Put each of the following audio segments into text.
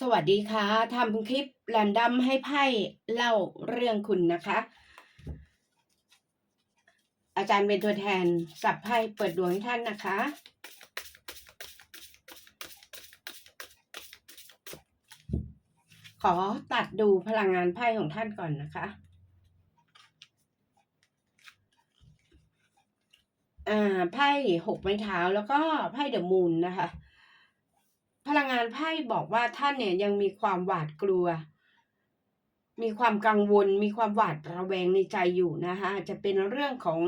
สวัสดีค่ะทำคลิปแรนดัมให้ไพ่เล่าเรื่องคุณนะคะ อาจารย์เป็นตัวแทนสับไพ่เปิดดวงให้ท่านนะคะ ขอตัดดูพลังงานไพ่ของท่านก่อนนะคะ อ่าไพ่หกไม้เท้าแล้วก็ไพ่เดอะมูนนะคะ พลังงานไพ่บอกว่าท่านเนี่ยยังมีความหวาดกลัว มีความกังวล มีความหวาดระแวงในใจอยู่นะคะอาจจะเป็นเรื่องของ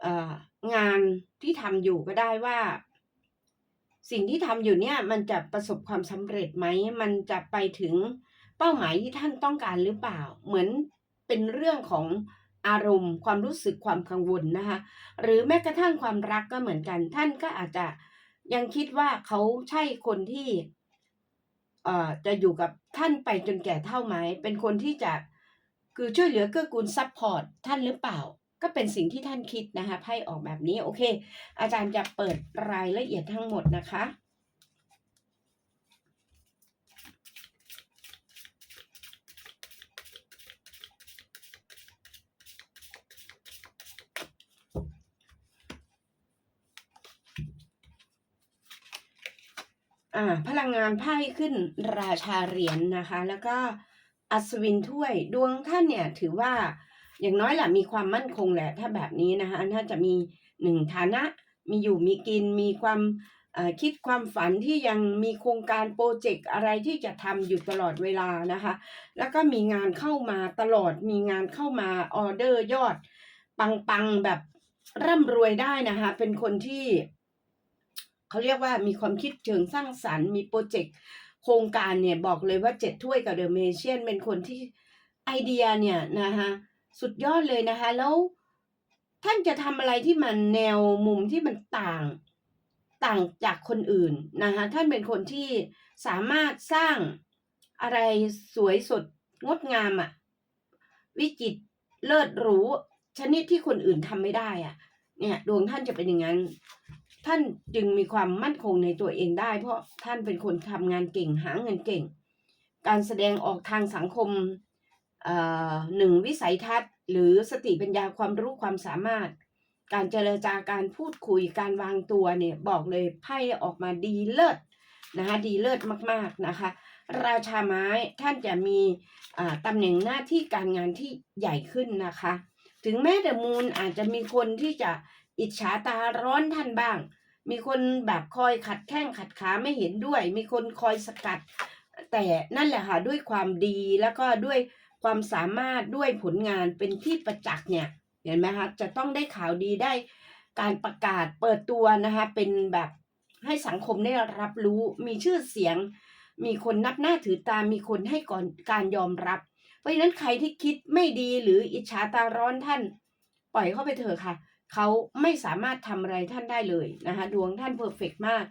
เอองานที่ทำอยู่ก็ได้ว่า สิ่งที่ทำอยู่เนี่ยมันจะประสบความสำเร็จไหม มันจะไปถึงเป้าหมายที่ท่านต้องการหรือเปล่า เหมือนเป็นเรื่องของอารมณ์ ความรู้สึกความกังวลนะคะ หรือแม้กระทั่งความรักก็เหมือนกัน ท่านก็อาจจะ ยังคิดว่าเขาใช่คนที่เอ่อจะอยู่กับท่านไปจนแก่เท่าไหม เป็นคนที่จะคือช่วยเหลือเกื้อกูลซัพพอร์ตท่านหรือเปล่า ก็เป็นสิ่งที่ท่านคิดนะคะไพ่ออกแบบนี้โอเค อาจารย์จะเปิดรายละเอียดทั้งหมดนะคะ อ่าพลังงานไพ่ขึ้นราชาเหรียญนะคะ แล้วก็อัศวินถ้วยดวงท่านเนี่ยถือว่าอย่างน้อยแหละมีความมั่นคงแหละ ถ้าแบบนี้นะคะท่าจะมีหนึ่งฐานะ มีอยู่มีกินมีความคิดความฝันที่ยังมีโครงการโปรเจกต์อะไรที่จะทำอยู่ตลอดเวลานะคะ แล้วก็มีงานเข้ามาตลอดมีงานเข้ามาออเดอร์ยอด ปังๆแบบร่ำรวยได้นะคะ เป็นคนที่ เขาเรียกว่ามีความคิดเชิงสร้างสรรค์ มีโปรเจกต์โครงการเนี่ยบอกเลยว่าเจ็ดถ้วยกับเดอะเมเชียนเป็นคนที่ไอเดียเนี่ยนะคะสุดยอดเลยนะคะ แล้วท่านจะทำอะไรที่มันแนวมุมที่มันต่างต่างจากคนอื่นนะคะท่านเป็นคนที่สามารถสร้างอะไรสวยสดงดงามอะวิจิตเลิศหรูชนิดที่คนอื่นทำไม่ได้อะเนี่ยดวงท่านจะเป็นอย่างนั้น ท่านจึงมีความมั่นคงในตัวเองได้ เพราะท่านเป็นคนทำงานเก่งหาเงินเก่ง การแสดงออกทางสังคมอ่อหนึ่งวิสัยทัศน์ หรือสติปัญญาความรู้ความสามารถ การเจรจาการพูดคุยการวางตัวเนี่ยบอกเลยไพ่ออกมาดีเลิศนะคะดีเลิศมากๆนะคะ ราชาไม้ท่านจะมีอ่าตำแหน่งหน้าที่การงานที่ใหญ่ขึ้นนะคะ ถึงแม้แต่มูลอาจจะมีคนที่จะ อิจฉาตาร้อนท่านบ้าง มีคนแบบคอยขัดแข้งขัดขาไม่เห็นด้วย มีคนคอยสกัด แต่นั่นแหละค่ะด้วยความดีแล้วก็ด้วยความสามารถด้วยผลงานเป็นที่ประจักษ์เนี่ยเห็นไหมคะจะต้องได้ข่าวดีได้การประกาศเปิดตัวนะคะเป็นแบบให้สังคมได้รับรู้มีชื่อเสียง มีคนนับหน้าถือตามีคนให้ก่อนการยอมรับ เพราะฉะนั้นใครที่คิดไม่ดีหรืออิจฉาตาร้อนท่าน ปล่อยเข้าไปเถอะค่ะ เขาไม่สามารถทำอะไรท่านได้เลยนะคะดวงท่านเพอร์เฟกมาก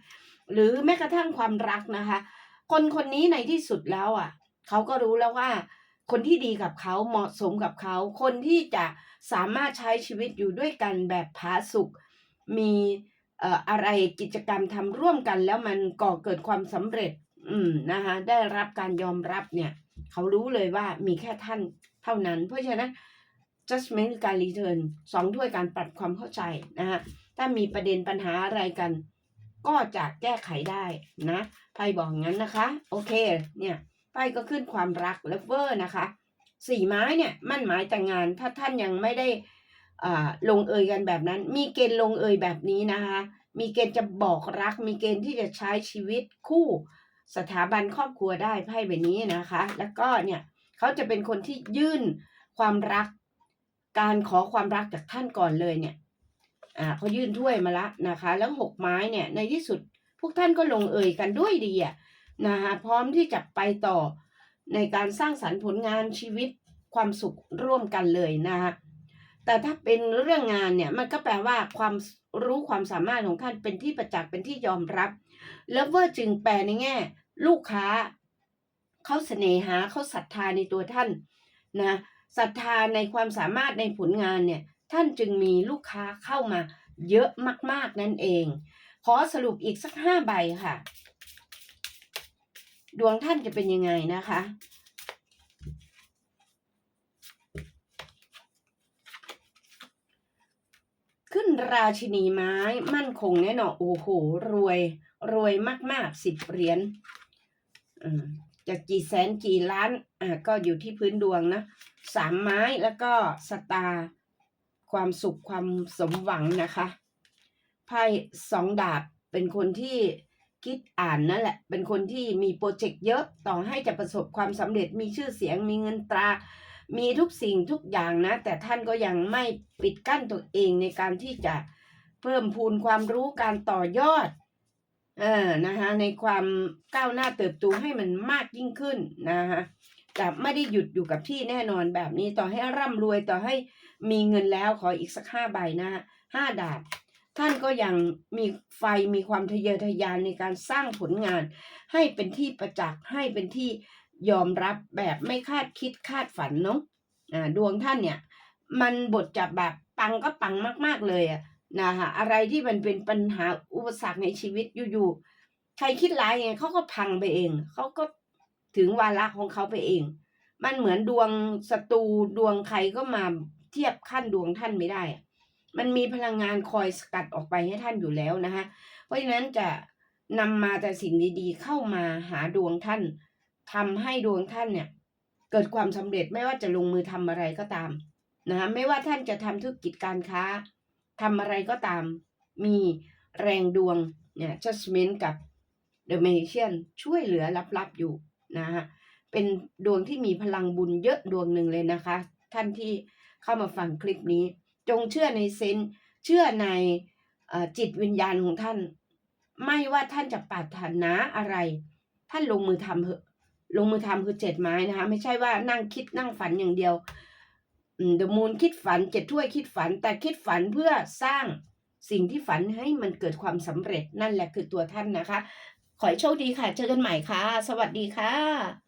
หรือแม้กระทั่งความรักนะคะ คนคนนี้ในที่สุดแล้วอะเขาก็รู้แล้วว่า คนที่ดีกับเขาเหมาะสมกับเขา คนที่จะสามารถใช้ชีวิตอยู่ด้วยกันแบบผาสุกมีเอ่ออะไรกิจกรรมทำร่วมกันแล้วมันก่อเกิดความสำเร็จ อืมนะคะได้รับการยอมรับเนี่ย เขารู้เลยว่ามีแค่ท่านเท่านั้น เพราะฉะนั้น judgment การ return สองถ้วยการปรับความเข้าใจนะฮะถ้ามีประเด็นปัญหาอะไรกัน ก็จะแก้ไขได้นะไพ่บอกงั้นนะคะ โอเค เนี่ยไพ่ก็ขึ้นความรัก lover นะคะ สี่ไม้เนี่ยมั่นหมายแต่งงาน ถ้าท่านยังไม่ได้อ่าลงเอยกันแบบนั้น มีเกณฑ์ลงเอยแบบนี้นะคะ มีเกณฑ์จะบอกรัก มีเกณฑ์ที่จะใช้ชีวิตคู่สถาบันครอบครัวได้ไพ่แบบนี้นะคะ แล้วก็เนี่ยเขาจะเป็นคนที่ยื่นความรัก การขอความรักจากท่านก่อนเลยเนี่ยอ่าเขายื่นถ้วยมาละนะคะ แล้วหกไม้เนี่ยในที่สุดพวกท่านก็ลงเอยกันด้วยดีอะนะคะพร้อมที่จะไปต่อในการสร้างสรรค์ผลงานชีวิตความสุขร่วมกันเลยนะคะแต่ถ้าเป็นเรื่องงานเนี่ยมันก็แปลว่าความรู้ความสามารถของท่านเป็นที่ประจักษ์เป็นที่ยอมรับ แล้วเวอร์จึงแปลในแง่ ลูกค้าเขาเสน่หาเขาศรัทธาในตัวท่านนะ ศรัทธาในความสามารถในผลงานเนี่ยท่านจึงมีลูกค้าเข้ามาเยอะมาก ๆ นั่นเอง ขอสรุปอีกสักห้าใบค่ะ ดวงท่านจะเป็นยังไงนะคะ ขึ้นราชินีไม้มั่นคงแน่นอนโอ้โห รวย รวยมาก ๆสิบเหรียญอืม จะกี่แสนกี่ล้านอ่าก็อยู่ที่พื้นดวงนะสามไม้แล้วก็สตาร์ความสุขความสมหวังนะคะไพ่สองดาบเป็นคนที่คิดอ่านนั่นแหละ เป็นคนที่มีโปรเจกต์เยอะต่อให้จะประสบความสำเร็จมีชื่อเสียงมีเงินตรา มีทุกสิ่งทุกอย่างนะ แต่ท่านก็ยังไม่ปิดกั้นตัวเองในการที่จะเพิ่มพูนความรู้การต่อยอด เออนะคะในความก้าวหน้าเติบโตให้มันมากยิ่งขึ้นนะคะแต่ไม่ได้หยุดอยู่กับที่แน่นอนแบบนี้ต่อให้ร่ำรวยต่อให้มีเงินแล้วขออีกสักห้าใบนะห้าดาบ ท่านก็ยังมีไฟมีความทะเยอทะยานในการสร้างผลงาน ให้เป็นที่ประจักษ์ให้เป็นที่ยอมรับแบบไม่คาดคิดคาดฝันเนาะอ่าดวงท่านเนี่ย มันบทจะแบบปังก็ปังมาก ๆเลยอะ นะคะอะไรที่มันเป็นปัญหาอุปสรรคในชีวิตอยู่ๆใครคิดร้ายไงเขาก็พังไปเองเขาก็ถึงวาระของเขาไปเอง มันเหมือนดวงศัตรูดวงใครก็มาเทียบขั้นดวงท่านไม่ได้ มันมีพลังงานคอยสกัดออกไปให้ท่านอยู่แล้วนะคะเพราะฉะนั้นจะนำมาแต่สิ่งดีๆ เข้ามาหาดวงท่านทำให้ดวงท่านเนี่ยเกิดความสำเร็จไม่ว่าจะลงมือทำอะไรก็ตามนะคะไม่ว่าท่านจะทำธุรกิจการค้า ทำอะไรก็ตามมีแรงดวงเนี่ย judgment กับ the magician ช่วยเหลือลับๆอยู่นะคะเป็นดวงที่มีพลังบุญเยอะดวงหนึ่งเลยนะคะ ท่านที่เข้ามาฟังคลิปนี้ จงเชื่อในเซนเชื่อในอจิตวิญญาณของท่าน ไม่ว่าท่านจะปรารถนาอะไร ท่านลงมือทำเถอะลงมือทำคือเจ็ดไม้นะคะ ไม่ใช่ว่านั่งคิดนั่งฝันอย่างเดียว เดอะมูนคิดฝันเจ็ดถ้วยคิดฝัน แต่คิดฝันเพื่อสร้างสิ่งที่ฝันให้มันเกิดความสำเร็จนั่นแหละคือตัวท่านนะคะ ขอให้โชคดีค่ะ เจอกันใหม่ค่ะ สวัสดีค่ะ